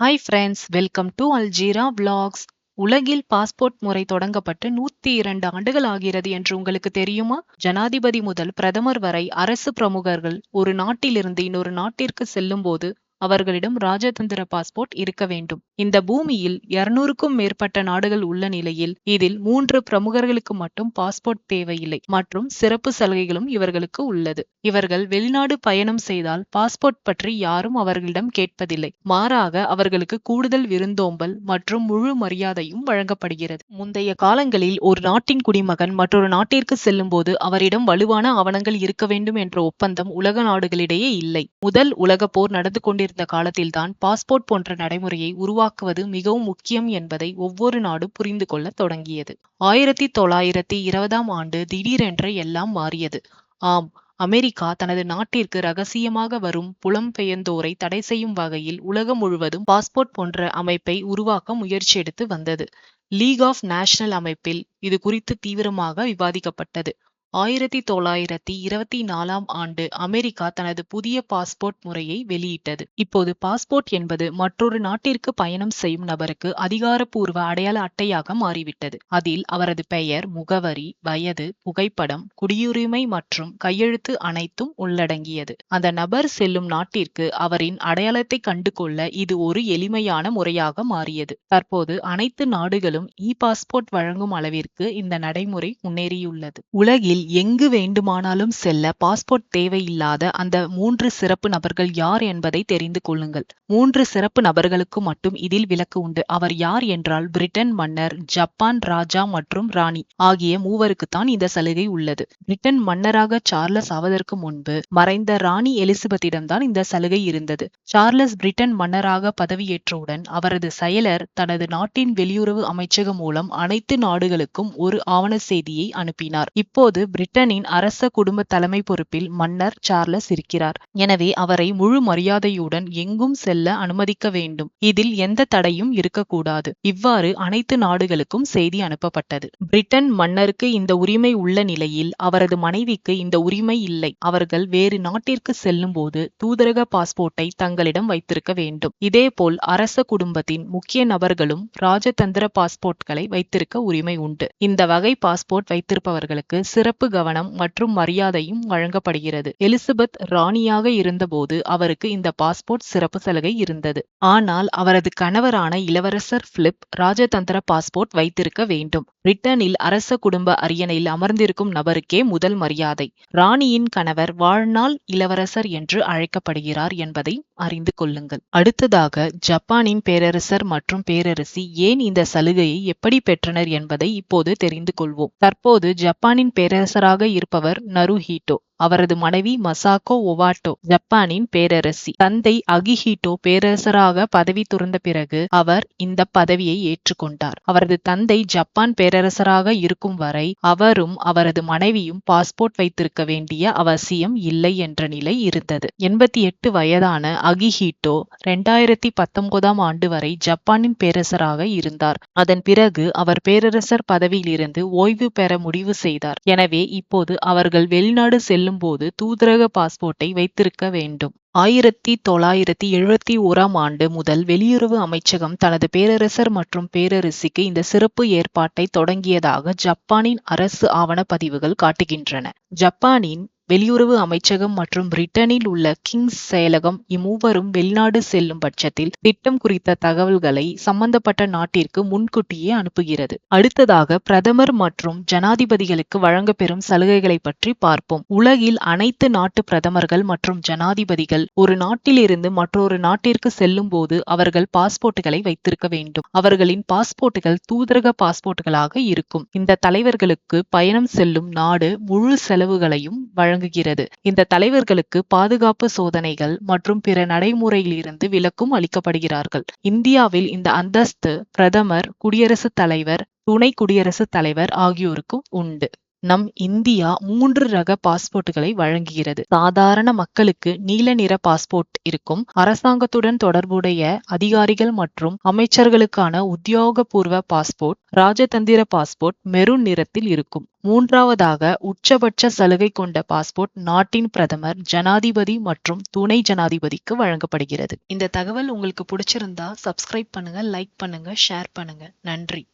Hi friends welcome to Aljeera vlogs. உலகில் passport முறை தொடங்கப்பட்டு நூத்தி இரண்டு ஆண்டுகள் ஆகிறது என்று உங்களுக்கு தெரியுமா? ஜனாதிபதி முதல் பிரதமர் வரை அரசு பிரமுகர்கள் ஒரு நாட்டிலிருந்து இன்னொரு நாட்டிற்கு செல்லும்போது அவர்களிடம் ராஜதந்திர பாஸ்போர்ட் இருக்க வேண்டும். இந்த பூமியில் இருநூறுக்கும் மேற்பட்ட நாடுகள் உள்ள நிலையில் இதில் மூன்று பிரமுகர்களுக்கு மட்டும் பாஸ்போர்ட் தேவையில்லை. மற்றும் சிறப்பு சலுகைகளும் இவர்களுக்கு உள்ளது. இவர்கள் வெளிநாடு பயணம் செய்தால் பாஸ்போர்ட் பற்றி யாரும் அவர்களிடம் கேட்பதில்லை. மாறாக அவர்களுக்கு கூடுதல் விருந்தோம்பல் மற்றும் முழு மரியாதையும் வழங்கப்படுகிறது. முந்தைய காலங்களில் ஒரு நாட்டின் குடிமகன் மற்றொரு நாட்டிற்கு செல்லும் போது அவரிடம் வலுவான ஆவணங்கள் இருக்க வேண்டும் என்ற ஒப்பந்தம் உலக நாடுகளிடையே இல்லை. முதல் உலக போர் நடந்து கொண்டிருந்த கொண்டிருந்த காலத்தில்தான் பாஸ்போர்ட் போன்ற நடைமுறையை உருவாக்குவது மிகவும் முக்கியம் என்பதை ஒவ்வொரு நாடும் புரிந்து கொள்ள தொடங்கியது. ஆயிரத்தி தொள்ளாயிரத்தி இருபதாம் ஆண்டு திடீரென்று எல்லாம் மாறியது. ஆம் அமெரிக்கா தனது நாட்டிற்கு ரகசியமாக வரும் புலம்பெயர்ந்தோரை தடை செய்யும் வகையில் உலகம் முழுவதும் பாஸ்போர்ட் போன்ற அமைப்பை உருவாக்க முயற்சி எடுத்து வந்தது. லீக் ஆஃப் நேஷனல் அமைப்பில் இது குறித்து தீவிரமாக விவாதிக்கப்பட்டது. ஆயிரத்தி தொள்ளாயிரத்தி இருபத்தி நாலாம் ஆண்டு அமெரிக்கா தனது புதிய பாஸ்போர்ட் முறையை வெளியிட்டது. இப்போது பாஸ்போர்ட் என்பது மற்றொரு நாட்டிற்கு பயணம் செய்யும் நபருக்கு அதிகாரப்பூர்வ அடையாள அட்டையாக மாறிவிட்டது. அதில் அவரது பெயர் முகவரி வயது புகைப்படம் குடியுரிமை மற்றும் கையெழுத்து அனைத்தும் உள்ளடங்கியது. அந்த நபர் செல்லும் நாட்டிற்கு அவரின் அடையாளத்தை கண்டுகொள்ள இது ஒரு எளிமையான முறையாக மாறியது. தற்போது அனைத்து நாடுகளும் இ பாஸ்போர்ட் வழங்கும் அளவிற்கு இந்த நடைமுறை முன்னேறியுள்ளது. உலகில் எங்கு வேண்டுமானாலும் செல்ல பாஸ்போர்ட் தேவையில்லாத அந்த மூன்று சிறப்பு நபர்கள் யார் என்பதை தெரிந்து கொள்ளுங்கள். மூன்று சிறப்பு நபர்களுக்கு மட்டும் இதில் விலக்கு உண்டு. அவர் யார் என்றால் பிரிட்டன் மன்னர் ஜப்பான் ராஜா மற்றும் ராணி ஆகிய மூவருக்குத்தான் இந்த சலுகை உள்ளது. பிரிட்டன் மன்னராக சார்லஸ் ஆவதற்கு முன்பு மறைந்த ராணி எலிசபெத்திடம்தான் இந்த சலுகை இருந்தது. சார்லஸ் பிரிட்டன் மன்னராக பதவியேற்றவுடன் அவரது செயலர் தனது நாட்டின் வெளியுறவு அமைச்சகம் மூலம் அனைத்து நாடுகளுக்கும் ஒரு ஆவண செய்தியை அனுப்பினார். இப்போது பிரிட்டனின் அரச குடும்ப தலைமை பொறுப்பில் மன்னர் சார்லஸ் இருக்கிறார். எனவே அவரை முழு மரியாதையுடன் எங்கும் செல்ல அனுமதிக்க வேண்டும். இதில் எந்த தடையும் இருக்கக்கூடாது. இவ்வாறு அனைத்து நாடுகளுக்கும் செய்தி அனுப்பப்பட்டது. பிரிட்டன் மன்னருக்கு இந்த உரிமை உள்ள நிலையில் அவரது மனைவிக்கு இந்த உரிமை இல்லை. அவர்கள் வேறு நாட்டிற்கு செல்லும் போது தூதரக பாஸ்போர்ட்டை தங்களிடம் வைத்திருக்க வேண்டும். இதேபோல் அரச குடும்பத்தின் முக்கிய நபர்களும் ராஜதந்திர பாஸ்போர்ட்களை வைத்திருக்க உரிமை உண்டு. இந்த வகை பாஸ்போர்ட் வைத்திருப்பவர்களுக்கு சிறப்பு கவனம் மற்றும் மரியாதையும் வழங்கப்படுகிறது. எலிசபெத் ராணியாக இருந்தபோது அவருக்கு இந்த பாஸ்போர்ட் சிறப்பு சலுகை இருந்தது. ஆனால் அவரது கணவரான இளவரசர் பிலிப் ராஜதந்திர பாஸ்போர்ட் வைத்திருக்க வேண்டும். பிரிட்டனில் அரச குடும்ப அரியணையில் அமர்ந்திருக்கும் நபருக்கே முதல் மரியாதை. ராணியின் கணவர் வாழ்நாள் இளவரசர் என்று அழைக்கப்படுகிறார் என்பதை அறிந்து கொள்ளுங்கள். அடுத்ததாக ஜப்பானின் பேரரசர் மற்றும் பேரரசி ஏன் இந்த சலுகையை எப்படி பெற்றனர் என்பதை இப்போது தெரிந்து கொள்வோம். தற்போது ஜப்பானின் பேரரசராக இருப்பவர் நருஹீட்டோ அவரது மனைவி மசாக்கோ ஒவாட்டோ ஜப்பானின் பேரரசி. தந்தை அகிஹிட்டோ பேரரசராக பதவி துறந்த பிறகு அவர் இந்த பதவியை ஏற்றுக்கொண்டார். அவரது தந்தை ஜப்பான் பேரரசராக இருக்கும் வரை அவரும் அவரது மனைவியும் பாஸ்போர்ட் வைத்திருக்க வேண்டிய அவசியம் இல்லை என்ற நிலை இருந்தது. எண்பத்தி எட்டு வயதான அகிஹிட்டோ இரண்டாயிரத்தி பத்தொன்பதாம் ஆண்டு வரை ஜப்பானின் பேரரசராக இருந்தார். அதன் பிறகு அவர் பேரரசர் பதவியிலிருந்து ஓய்வு பெற முடிவு செய்தார். எனவே இப்போது அவர்கள் வெளிநாடு செல்ல செல்லும்போது தூதரக பாஸ்போர்ட்டை வைத்திருக்க வேண்டும். ஆயிரத்தி தொள்ளாயிரத்தி எழுபத்தி ஓராம் ஆண்டு முதல் வெளியுறவு அமைச்சகம் தனது பேரரசர் மற்றும் பேரரசிக்கு இந்த சிறப்பு ஏற்பாட்டை தொடங்கியதாக ஜப்பானின் அரசு ஆவண பதிவுகள் காட்டுகின்றன. ஜப்பானின் வெளியுறவு அமைச்சகம் மற்றும் பிரிட்டனில் உள்ள கிங்ஸ் செயலகம் இம்மூவரும் வெளிநாடு செல்லும் பட்சத்தில் திட்டம் குறித்த தகவல்களை சம்பந்தப்பட்ட நாட்டிற்கு முன்கூட்டியே அனுப்புகிறது. அடுத்ததாக பிரதமர் மற்றும் ஜனாதிபதிகளுக்கு வழங்கப்பெறும் சலுகைகளை பற்றி பார்ப்போம். உலகில் அனைத்து நாட்டு பிரதமர்கள் மற்றும் ஜனாதிபதிகள் ஒரு நாட்டிலிருந்து மற்றொரு நாட்டிற்கு செல்லும் போது அவர்கள் பாஸ்போர்ட்டுகளை வைத்திருக்க வேண்டும். அவர்களின் பாஸ்போர்ட்டுகள் தூதரக பாஸ்போர்ட்டுகளாக இருக்கும். இந்த தலைவர்களுக்கு பயணம் செல்லும் நாடு முழு செலவுகளையும் வழங்க வழங்குகிறது. இந்த தலைவர்களுக்கு பாதுகாப்பு சோதனைகள் மற்றும் பிற நடைமுறையிலிருந்து விலக்கும் அளிக்கப்படுகிறார்கள். இந்தியாவில் இந்த அந்தஸ்து பிரதமர் குடியரசுத் தலைவர் துணை குடியரசுத் தலைவர் ஆகியோருக்கும் உண்டு. நம் இந்தியா மூன்று ரக பாஸ்போர்ட்டுகளை வழங்குகிறது. சாதாரண மக்களுக்கு நீல நிற பாஸ்போர்ட் இருக்கும். அரசாங்கத்துடன் தொடர்புடைய அதிகாரிகள் மற்றும் அமைச்சர்களுக்கான உத்தியோகபூர்வ பாஸ்போர்ட் ராஜதந்திர பாஸ்போர்ட் மெரூன் நிறத்தில் இருக்கும். மூன்றாவதாக உச்சபட்ச சலுகை கொண்ட பாஸ்போர்ட் நாட்டின் பிரதமர் ஜனாதிபதி மற்றும் துணை ஜனாதிபதிக்கு வழங்கப்படுகிறது. இந்த தகவல் உங்களுக்கு பிடிச்சிருந்தா சப்ஸ்கிரைப் பண்ணுங்க லைக் பண்ணுங்க ஷேர் பண்ணுங்க. நன்றி.